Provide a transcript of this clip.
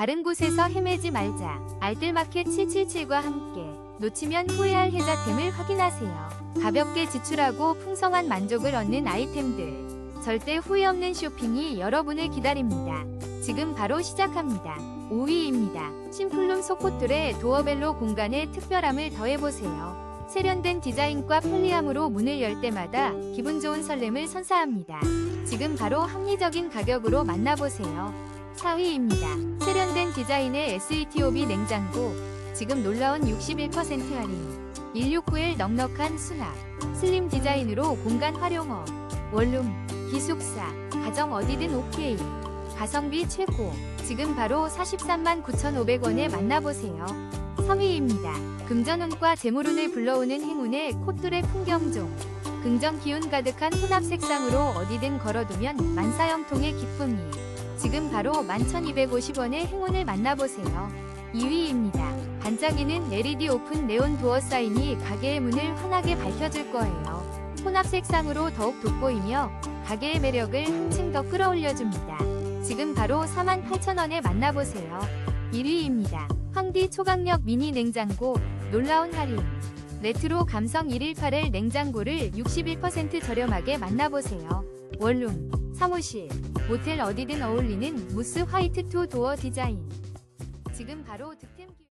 다른 곳에서 헤매지 말자. 알뜰마켓 777과 함께 놓치면 후회할 혜자템을 확인하세요. 가볍게 지출하고 풍성한 만족을 얻는 아이템들. 절대 후회 없는 쇼핑이 여러분을 기다립니다. 지금 바로 시작합니다. 5위입니다. 심플룸 소코툴의 도어벨로 공간에 특별함을 더해보세요. 세련된 디자인과 편리함으로 문을 열 때마다 기분 좋은 설렘을 선사합니다. 지금 바로 합리적인 가격으로 만나보세요. 4위입니다. 세련된 디자인의 SETOB 냉장고. 지금 놀라운 61% 할인. 169일 넉넉한 수납. 슬림 디자인으로 공간 활용업. 원룸, 기숙사, 가정 어디든 오케이. 가성비 최고. 지금 바로 43만 9,500원에 만나보세요. 3위입니다. 금전운과 재물운을 불러오는 행운의 콧돌의 풍경종. 긍정 기운 가득한 혼합 색상으로 어디든 걸어두면 만사형통의 기쁨이. 지금 바로 11,250원의 행운을 만나보세요. 2위입니다. 반짝이는 LED 오픈 네온 도어 사인이 가게의 문을 환하게 밝혀줄 거예요. 혼합 색상으로 더욱 돋보이며 가게의 매력을 한층 더 끌어올려줍니다. 지금 바로 48,000원에 만나보세요. 1위입니다. 황디 초강력 미니 냉장고 놀라운 할인. 레트로 감성 118L 냉장고를 61% 저렴하게 만나보세요. 원룸, 사무실, 모텔 어디든 어울리는 무스 화이트 투 도어 디자인. 지금 바로 득템 기...